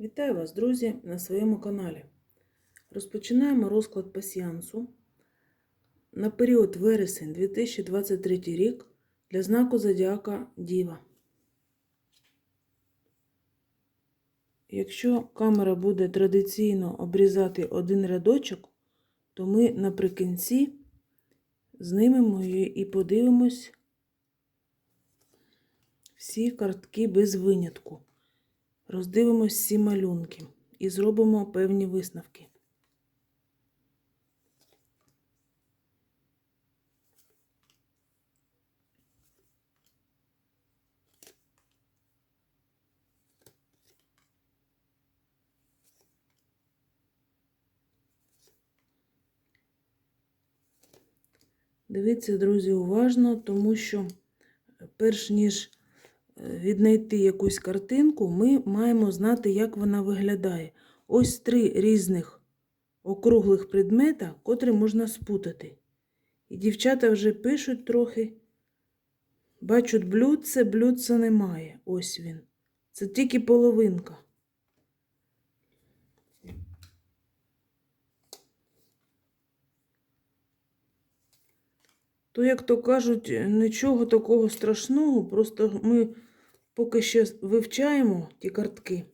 Вітаю вас, друзі, на своєму каналі. Розпочинаємо розклад пасіансу на період вересень 2023 рік для знаку Зодіака Діва. Якщо камера буде традиційно обрізати один рядочок, то ми наприкінці знимемо її і подивимось всі картки без винятку. Роздивимось всі малюнки і зробимо певні висновки. Дивіться, друзі, уважно, тому що перш ніж віднайти якусь картинку, ми маємо знати, як вона виглядає. Ось три різних округлих предмета, котрі можна спутати. І дівчата вже пишуть трохи. Бачать блюдце, блюдця немає. Ось він. Це тільки половинка. То, як то кажуть, нічого такого страшного, просто ми поки що вивчаємо ті картки.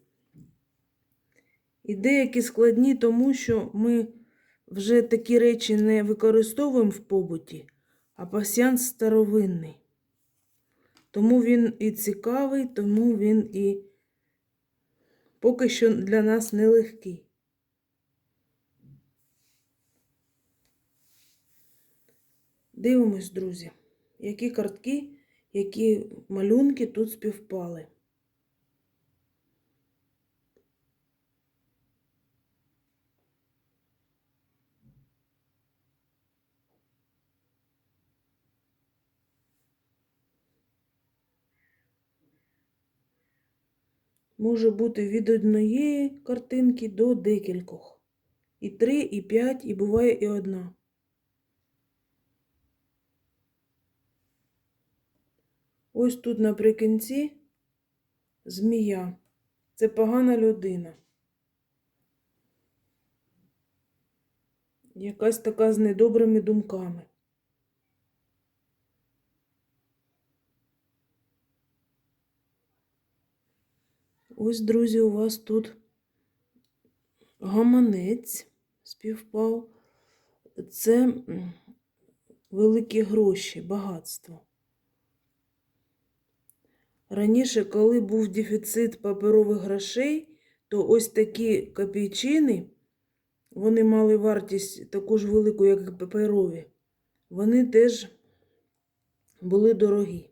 І деякі складні, тому що ми вже такі речі не використовуємо в побуті, а пасіанс старовинний. Тому він і цікавий, тому він і поки що для нас нелегкий. Дивимось, друзі, які картки, які малюнки тут співпали. Може бути від однієї картинки до декількох. І три, і п'ять, і буває і одна. Ось тут наприкінці змія. Це погана людина. Якась така з недобрими думками. Ось, друзі, у вас тут гаманець співпав. Це великі гроші, багатство. Раніше, коли був дефіцит паперових грошей, то ось такі копійчини, вони мали вартість таку ж велику, як і паперові. Вони теж були дорогі.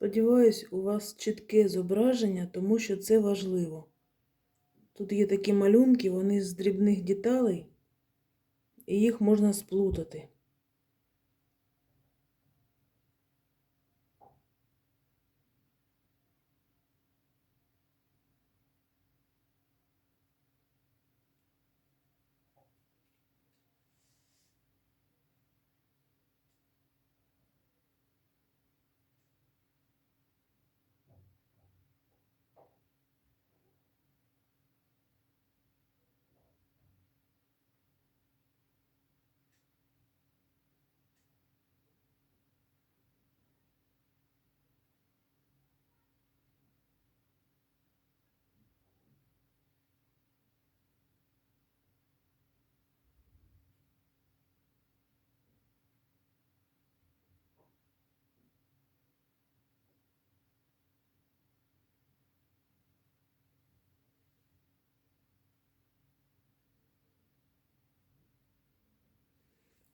Сподіваюсь, у вас чітке зображення, тому що це важливо. Тут є такі малюнки, вони з дрібних деталей, і їх можна сплутати.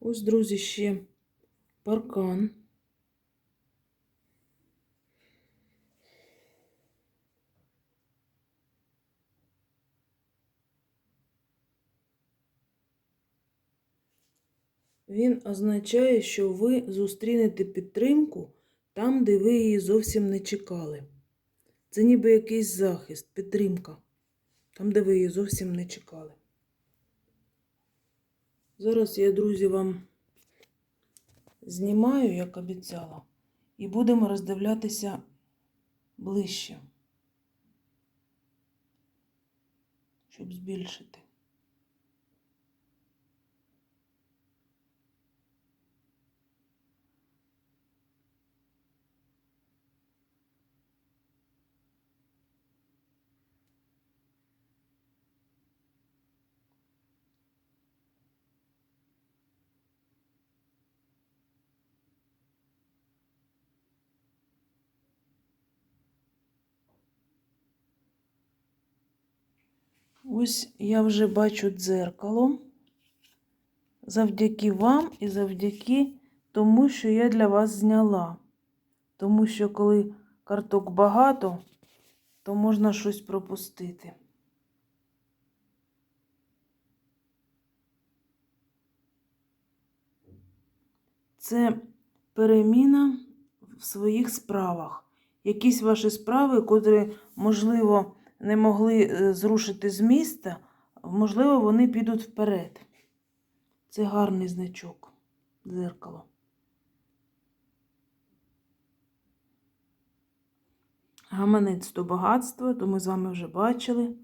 Ось, друзі, ще паркан. Він означає, що ви зустрінете підтримку там, де ви її зовсім не чекали. Це ніби якийсь захист, підтримка, там, де ви її зовсім не чекали. Зараз я, друзі, вам знімаю, як обіцяла, і будемо роздивлятися ближче, щоб збільшити. Ось я вже бачу дзеркало. Завдяки вам і завдяки тому, що я для вас зняла. Тому що коли карток багато, то можна щось пропустити. Це переміна в своїх справах. Якісь ваші справи, котрі, можливо, не могли е, зрушити з міста, можливо, вони підуть вперед. Це гарний значок, дзеркало. Гаманець то багатство, то ми з вами вже бачили.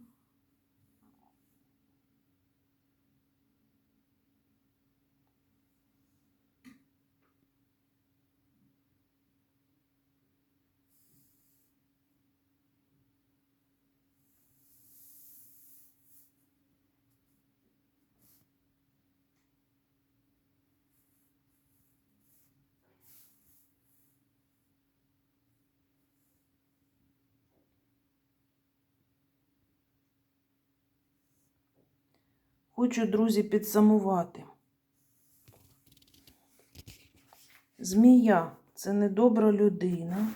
Хочу, друзі, підсумувати. Змія це недобра людина.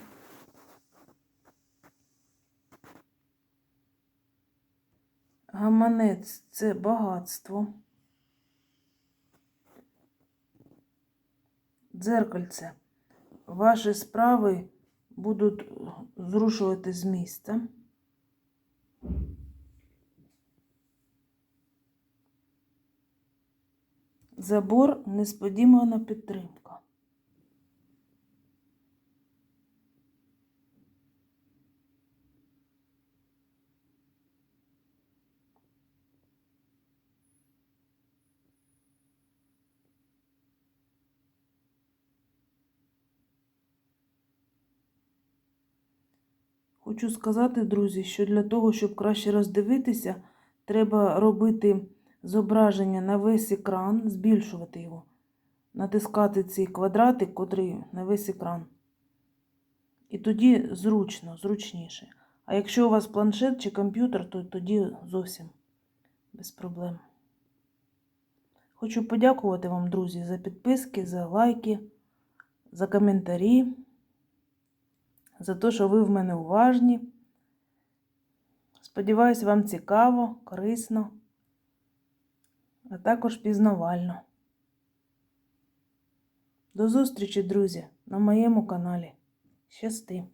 Гаманець це багатство. Дзеркальце. Ваші справи будуть зрушувати з місця. Забор несподівана підтримка. Хочу сказати, друзі, що для того, щоб краще роздивитися, треба робити зображення на весь екран, збільшувати його, натискати цей квадратик, котрий на весь екран. І тоді зручно, зручніше. А якщо у вас планшет чи комп'ютер, то тоді зовсім без проблем. Хочу подякувати вам, друзі, за підписки, за лайки, за коментарі, за те, що ви в мене уважні. Сподіваюсь, вам цікаво, корисно, а також пізнавально. До зустрічі, друзі, на моєму каналі. Щасти!